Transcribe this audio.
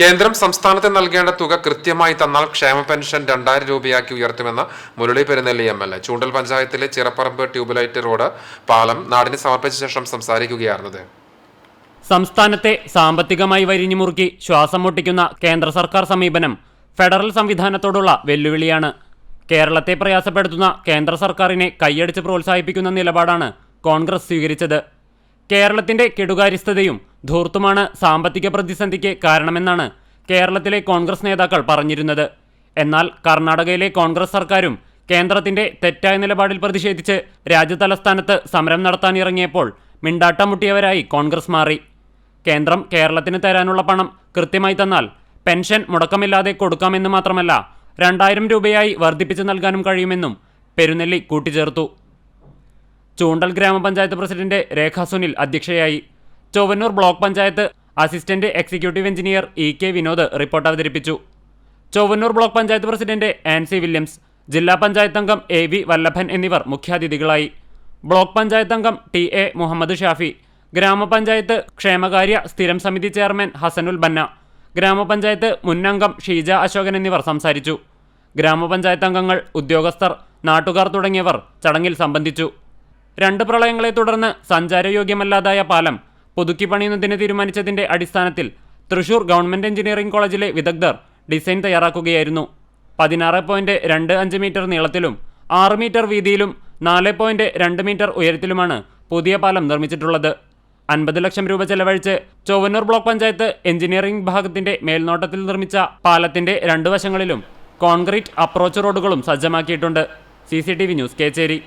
കേന്ദ്രം സംസ്ഥാനത്തിന് നൽകേണ്ട തുക കൃത്യമായി തന്നാൽ ക്ഷേമ പെൻഷൻ രണ്ടായിരം രൂപയാക്കി ഉയർത്തുമെന്ന് Murali Perunelli M L A. Choondal പഞ്ചായത്തിലെ ചിറപ്പറമ്പ് ട്യൂബ്ലൈറ്റ് റോഡ് പാലം നാടിന് സമർപ്പിച്ച ശേഷം സംസാരിക്കുകയായിരുന്നത്. സംസ്ഥാനത്തെ സാമ്പത്തികമായി വരിഞ്ഞു മുറുക്കി ശ്വാസം മുട്ടിക്കുന്ന കേന്ദ്ര സർക്കാർ സമീപനം ഫെഡറൽ സംവിധാനത്തോടുള്ള വെല്ലുവിളിയാണ്. കേരളത്തെ പ്രയാസപ്പെടുത്തുന്ന കേന്ദ്ര സർക്കാരിനെ കൈയടിച്ച് പ്രോത്സാഹിപ്പിക്കുന്ന നിലപാടാണ് കോൺഗ്രസ് സ്വീകരിച്ചത്. കേരളത്തിന്റെ കെടുകാര്യസ്ഥതയും ധൂർത്തുമാണ് സാമ്പത്തിക പ്രതിസന്ധിക്ക് കാരണമെന്നാണ് കേരളത്തിലെ കോൺഗ്രസ് നേതാക്കൾ പറഞ്ഞിരുന്നത്. എന്നാൽ കർണാടകയിലെ കോൺഗ്രസ് സർക്കാരും കേന്ദ്രത്തിന്റെ തെറ്റായ നിലപാടിൽ പ്രതിഷേധിച്ച് രാജ്യതലസ്ഥാനത്ത് സമരം നടത്താനിറങ്ങിയപ്പോൾ മിണ്ടാട്ടം മുട്ടിയവരായി കോൺഗ്രസ് മാറി. കേന്ദ്രം കേരളത്തിന് തരാനുള്ള പണം കൃത്യമായി തന്നാൽ പെൻഷൻ മുടക്കമില്ലാതെ കൊടുക്കാമെന്ന് മാത്രമല്ല രണ്ടായിരം രൂപയായി വർദ്ധിപ്പിച്ചു നൽകാനും കഴിയുമെന്നും പെരുന്നെല്ലി കൂട്ടിച്ചേർത്തു. ചൂണ്ടൽ ഗ്രാമപഞ്ചായത്ത് പ്രസിഡന്റ് രേഖ സുനിൽ അധ്യക്ഷയായി. Chowwannur block panchayat assistant executive engineer E K Vinod report അവതരിപ്പിച്ചു. ചൊവ്വന്നൂർ ബ്ലോക്ക് പഞ്ചായത്ത് പ്രസിഡന്റ് ആൻസി വില്യംസ് ജില്ലാ പഞ്ചായത്ത് അംഗം എ വി വല്ലഭൻ എന്നിവർ മുഖ്യാതിഥികളായി. ബ്ലോക്ക് പഞ്ചായത്ത് അംഗം ടി എ മുഹമ്മദ് ഷാഫി ഗ്രാമപഞ്ചായത്ത് ക്ഷേമകാര്യ സ്ഥിരം സമിതി ചെയർമാൻ ഹസനുൽ ബന്ന ഗ്രാമപഞ്ചായത്ത് മുൻ അംഗം ഷീജ അശോകൻ എന്നിവർ സംസാരിച്ചു. ഗ്രാമപഞ്ചായത്ത് അംഗങ്ങൾ ഉദ്യോഗസ്ഥർ നാട്ടുകാർ തുടങ്ങിയവർ ചടങ്ങിൽ സംബന്ധിച്ചു. രണ്ട് പ്രളയങ്ങളെ തുടർന്ന് സഞ്ചാരയോഗ്യമല്ലാതായ പാലം പുതുക്കി പണിയുന്നതിന് തീരുമാനിച്ചതിന്റെ അടിസ്ഥാനത്തിൽ തൃശൂർ ഗവൺമെന്റ് എഞ്ചിനീയറിംഗ് കോളേജിലെ വിദഗ്ധർ ഡിസൈൻ തയ്യാറാക്കുകയായിരുന്നു. പതിനാറ് പോയിന്റ് രണ്ട് അഞ്ച് മീറ്റർ നീളത്തിലും ആറ് മീറ്റർ വീതിയിലും നാല് പോയിന്റ് രണ്ട് മീറ്റർ ഉയരത്തിലുമാണ് പുതിയ പാലം നിർമ്മിച്ചിട്ടുള്ളത്. അൻപത് ലക്ഷം രൂപ ചെലവഴിച്ച് ചൊവ്വന്നൂർ ബ്ലോക്ക് പഞ്ചായത്ത് എഞ്ചിനീയറിംഗ് വിഭാഗത്തിന്റെ മേൽനോട്ടത്തിൽ നിർമ്മിച്ച പാലത്തിന്റെ രണ്ടു വശങ്ങളിലും കോൺക്രീറ്റ് അപ്രോച്ച് റോഡുകളും സജ്ജമാക്കിയിട്ടുണ്ട്. C news Kechery.